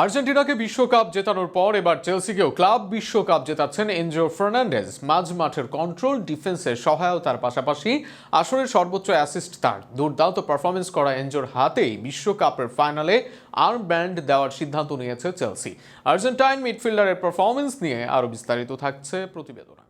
আর্জেন্টিনাকে বিশ্বকাপ জেতানোর পর এবার চেলসিকেও ক্লাব বিশ্বকাপ জেতাচ্ছেন এনজো ফার্নান্ডেজ। মাঝ মাঠের কন্ট্রোল ডিফেন্সের সহায়তার পাশাপাশি আসরের সর্বোচ্চ অ্যাসিস্ট তার। দুর্দান্ত পারফরমেন্স করা এনজোর হাতেই বিশ্বকাপের ফাইনালে আর্ম ব্যান্ড দেওয়ার সিদ্ধান্ত নিয়েছে চেলসি। আর্জেন্টাইন মিডফিল্ডারের পারফরমেন্স নিয়ে আরও বিস্তারিত থাকছে প্রতিবেদনা।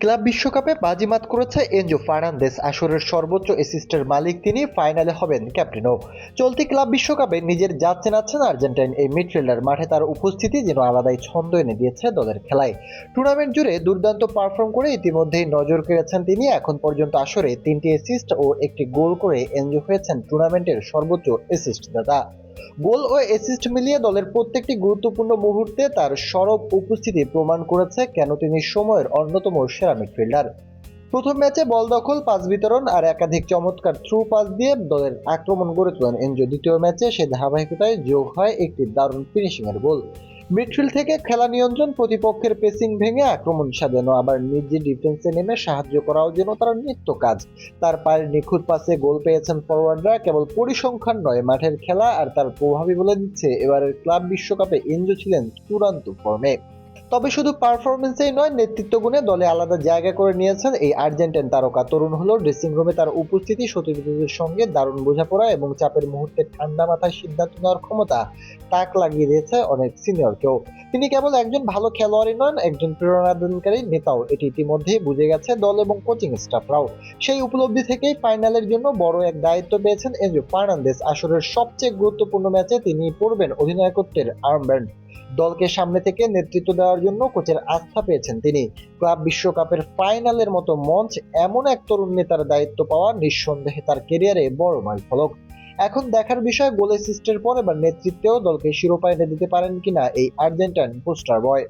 ক্লাব বিশ্বকাপে বাজিমাত করেছে এনজো ফার্নান্দেস আসরের সর্বোচ্চ অ্যাসিস্টের মালিক তিনি ফাইনালে হবেন ক্যাপ্টেনও। চলতি ক্লাব বিশ্বকাপে নিজের জাত চেনাচ্ছেন আর্জেন্টাইন। এই মিডফিল্ডার মাঠে তার উপস্থিতি যেন আলাদাই ছন্দ এনে দিয়েছে দলের খেলায়। টুর্নামেন্ট জুড়ে দুর্দান্ত পারফর্ম করে ইতিমধ্যেই নজর কেড়েছেন তিনি। এখন পর্যন্ত আসরে তিনটি অ্যাসিস্ট ও একটি গোল করে এনজো হয়েছেন টুর্নামেন্টের সর্বোচ্চ অ্যাসিস্ট দাতা গোল ও অ্যাসিস্ট মিলিয়ে দলের প্রত্যেকটি গুরুত্বপূর্ণ মুহূর্তে তার সরব উপস্থিতি প্রমাণ করেছে কেন তিনি সময়ের অন্যতম সেরা মিডফিল্ডার। প্রথম ম্যাচে বল দখল, পাস বিতরণ আর একাধিক চমৎকার থ্রু পাস দিয়ে দলের আক্রমণ গড়ে তোলেন। এনজো দ্বিতীয় ম্যাচে সে ধারাবাহিকতায় যোগ হয় একটি দারুণ ফিনিশিংয়ের গোল। মিডফিল্ড থেকে খেলা নিয়ন্ত্রণ প্রতিপক্ষের পেসিং ভেঙে আক্রমণ সাজানো, আবার নিজে ডিফেন্সে নেমে সাহায্য করাও যেন তার নিত্য কাজ। তার পায়ের নিখুঁত পাশে গোল পেয়েছেন ফরওয়ার্ডরা কেবল পরিসংখ্যান নয়, মাঠের খেলা আর তার প্রভাবই বলে দিচ্ছে এবারের ক্লাব বিশ্বকাপে এনজো ছিলেন চূড়ান্ত ফর্মে। তবে শুধু পারফরমেন্সেই নয় নেতৃত্ব গুণে দলে আলাদা জায়গা করে নিয়েছেন এই আর্জেন্টাইন তারকা। তরুণ হলো ড্রেসিং রুমে তার উপস্থিতি, সতীর্থদের সঙ্গে দারুণ বোঝাপড়া এবং চাপের মুহূর্তে ঠান্ডা মাথায় সিদ্ধান্ত নেওয়ার ক্ষমতা তাক লাগিয়ে দিয়েছে অনেক সিনিয়রকেও তিনি কেবল একজন ভালো খেলোয়াড়ই নন, একজন প্রেরণাদানকারী নেতাও। এটি ইতিমধ্যেই বুঝে গেছে দল এবং কোচিং স্টাফরাও সেই উপলব্ধি থেকেই ফাইনালের জন্য বড় এক দায়িত্ব পেয়েছেন এনজো ফার্নান্দেস আসরের সবচেয়ে গুরুত্বপূর্ণ ম্যাচে তিনি পড়বেন অধিনায়কত্বের আর্মব্যান্ড দলকে সামনে থেকে নেতৃত্ব দেওয়ার জন্য কোচের আস্থা পেয়েছেন তিনি। ক্লাব বিশ্বকাপের ফাইনালের মতো মঞ্চ এমন এক তরুণ নেতার দায়িত্ব পাওয়া নিঃসন্দেহে তার কেরিয়ারে বড় মাইল ফলক। এখন দেখার বিষয় গোলে সিস্টের পর এবার নেতৃত্বেও দলকে শিরোপা এনে দিতে পারেন কিনা এই আর্জেন্টাইন পোস্টার বয়।